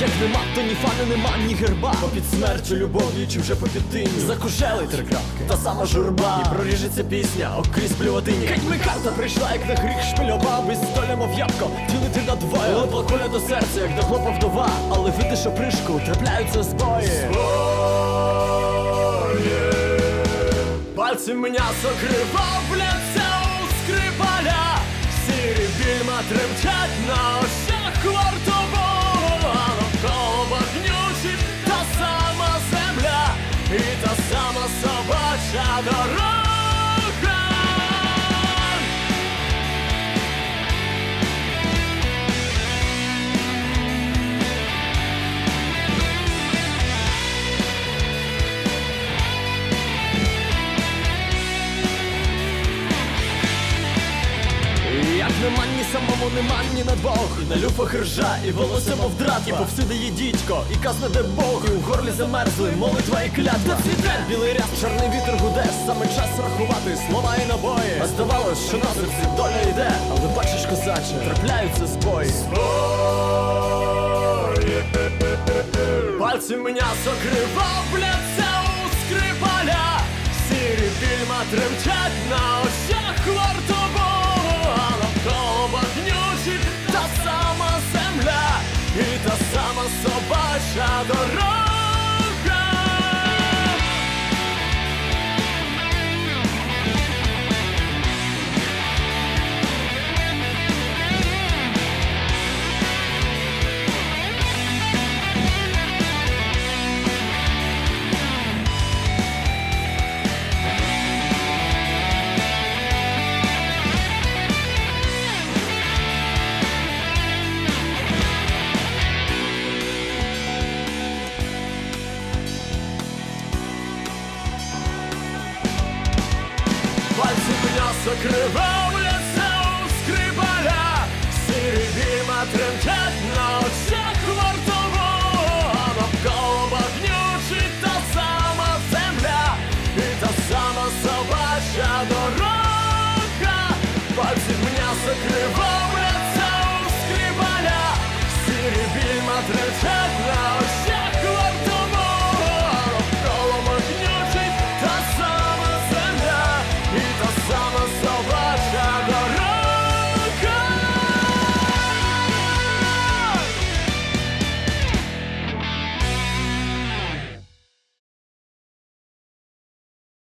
нема, то ні фани нема, ні герба. Попід смертю, любов'ю чи вже попід тині Закужели три крапки, та сама журба. І проріжеться пісня, окрізь плюватині Кать карта прийшла, як на гріх шпильова Без доля, мов ябко, ділити на двоє. Лопла куля до серця, як до хлопа вдова. Але видиш опришку, трапляються збої. Пальцем м'ясо кривавляться у скрипаля. Сірі більма тремтять на очах adorou. Нема ні самому, нема ні на двох. І на люфах ржа, і волосся мов драт І повсюди є дідько, і казна де Бог. І у горлі замерзли, молитва і клятва. Цвіте. Білий ряд, чорний вітер гуде. Саме час рахувати слова і набої. А здавалось, що на серці доля йде. Але бачиш, козаче, трапляються збої. Пальці м'ясо кривавляться у скрипаля. Сірі більма тремтять на варту pasado rojo. Пальцы мнется кривом у скрипаля Серебима тренкетно